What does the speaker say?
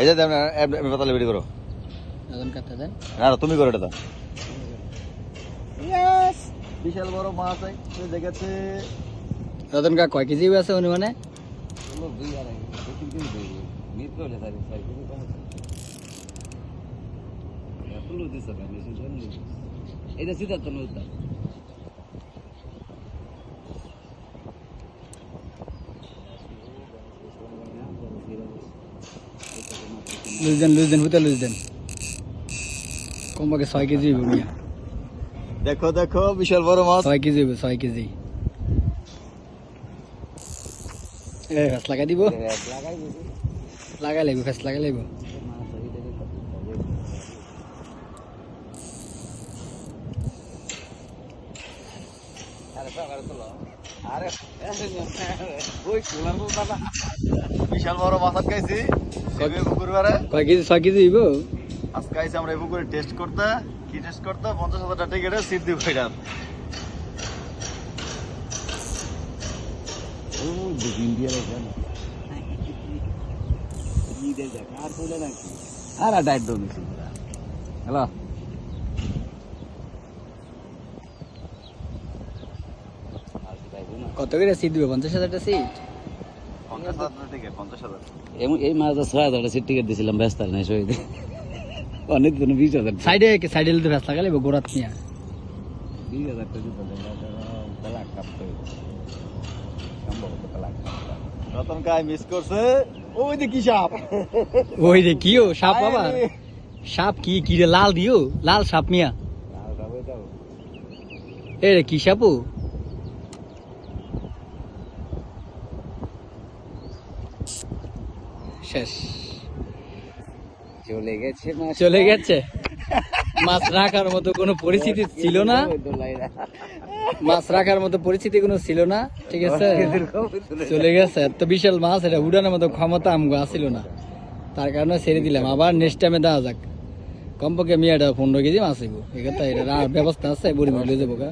এই যে পাতালে বেরি করো। না তুমি করো এটা তো। বিশাল বড় মাছ দেখেছে? রতন কা কয় কেজি আছে অনুমানে এটা সিদ্ধার্থ নৌতা লুজ দেন লুজ দেন হুতে লুজ দেন। কমপক্ষে ছয় কেজি দেখো দেখো বিশাল বড় মাছ। ছয় কেজি ছয় কেজি। এ ফেস লাগাই দিব। লাগাই লাগবে ফেস লাগাই লাগবে। বিশাল বড় মাছ আটকাইছি। কয় কেজি? ছয় কেজি হইব? আজকে আইছি আমরা এই পুকুরে টেস্ট করতে কি টেস্ট করতে? পঞ্চাশ হাজার টিকেটে সিট দিব আর ডাইট হ্যালো? কত করে সিট দিবে? পঞ্চাশ হাজারটা সিট এই মাছ ছয় হাজার সিট টিকিট ব্যস্ত নাই সই অনেক দিন বিশ হাজার সাইডে সাইডে তো গোড়াত নিয়ে। বিশ হাজার রতন কায় মিস করছে ওই যে কি সাপ? ওই রে কিও সাপ বাবা। সাপ কি কি রে লাল দিও লাল সাপ মিয়া। এ রে কি সাপু? শেষ। চলে গেছে চলে গেছে? মাছ রাখার মতো কোনো পরিস্থিতি ছিল না? মাছ রাখার মতো পরিস্থিতি কোনো ছিল না? ঠিক আছে? চলে গেছে। এত বিশাল মাছ এটা উড়ানোর মতো ক্ষমতা আমগো আসিল না। তার কারণে ছেড়ে দিলাম। আবার নেক্সট টাইমে দেওয়া যাক। কমপক্ষে মিয়াটা পনেরো কেজি মাছ এখানে এটা ব্যবস্থা আছে বড়ি মিলে যাব গা।